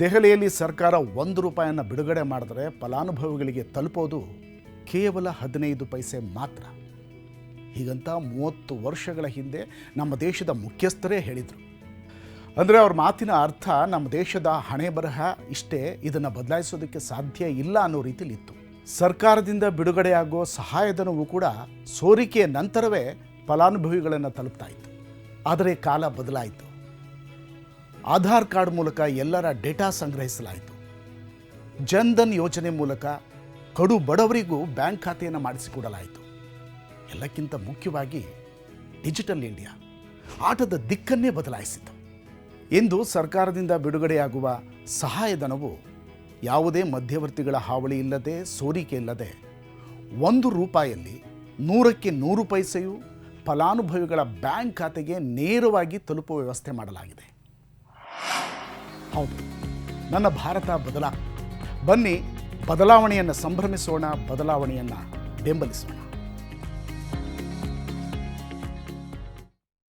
ದೆಹಲಿಯಲ್ಲಿ ಸರ್ಕಾರ ಒಂದು ರೂಪಾಯನ್ನು ಬಿಡುಗಡೆ ಮಾಡಿದ್ರೆ ಫಲಾನುಭವಿಗಳಿಗೆ ತಲುಪೋದು ಕೇವಲ ಹದಿನೈದು ಪೈಸೆ ಮಾತ್ರ. ಹೀಗಂತ ಮೂವತ್ತು ವರ್ಷಗಳ ಹಿಂದೆ ನಮ್ಮ ದೇಶದ ಮುಖ್ಯಸ್ಥರೇ ಹೇಳಿದರು. ಅಂದರೆ ಅವ್ರ ಮಾತಿನ ಅರ್ಥ ನಮ್ಮ ದೇಶದ ಹಣೆ ಬರಹ ಇಷ್ಟೇ, ಇದನ್ನು ಬದಲಾಯಿಸೋದಕ್ಕೆ ಸಾಧ್ಯ ಇಲ್ಲ ಅನ್ನೋ ರೀತಿಲಿ ಇತ್ತು. ಸರ್ಕಾರದಿಂದ ಬಿಡುಗಡೆಯಾಗೋ ಸಹಾಯಧನವೂ ಕೂಡ ಸೋರಿಕೆಯ ನಂತರವೇ ಫಲಾನುಭವಿಗಳನ್ನು ತಲುಪ್ತಾ ಇತ್ತು. ಆದರೆ ಕಾಲ ಬದಲಾಯಿತು. ಆಧಾರ್ ಕಾರ್ಡ್ ಮೂಲಕ ಎಲ್ಲರ ಡೇಟಾ ಸಂಗ್ರಹಿಸಲಾಯಿತು. ಜನ್ಧನ್ ಯೋಜನೆ ಮೂಲಕ ಕಡು ಬಡವರಿಗೂ ಬ್ಯಾಂಕ್ ಖಾತೆಯನ್ನು ಮಾಡಿಸಿಕೊಡಲಾಯಿತು. ಎಲ್ಲಕ್ಕಿಂತ ಮುಖ್ಯವಾಗಿ ಡಿಜಿಟಲ್ ಇಂಡಿಯಾ ಆಟದ ದಿಕ್ಕನ್ನೇ ಬದಲಾಯಿಸಿತು. ಇಂದು ಸರ್ಕಾರದಿಂದ ಬಿಡುಗಡೆಯಾಗುವ ಸಹಾಯಧನವು ಯಾವುದೇ ಮಧ್ಯವರ್ತಿಗಳ ಹಾವಳಿ ಇಲ್ಲದೆ ಸೋರಿಕೆ ಇಲ್ಲದೆ ಒಂದು ರೂಪಾಯಲ್ಲಿ ನೂರಕ್ಕೆ ನೂರು ಪೈಸೆಯು ಫಲಾನುಭವಿಗಳ ಬ್ಯಾಂಕ್ ಖಾತೆಗೆ ನೇರವಾಗಿ ತಲುಪುವ ವ್ಯವಸ್ಥೆ ಮಾಡಲಾಗಿದೆ. ಹೌದು. ನನ್ನ ಭಾರತ ಬದಲಾ. ಬನ್ನಿ ಬದಲಾವಣೆಯನ್ನು ಸಂಭ್ರಮಿಸೋಣ ಬದಲಾವಣೆಯನ್ನು ಬೆಂಬಲಿಸೋಣ.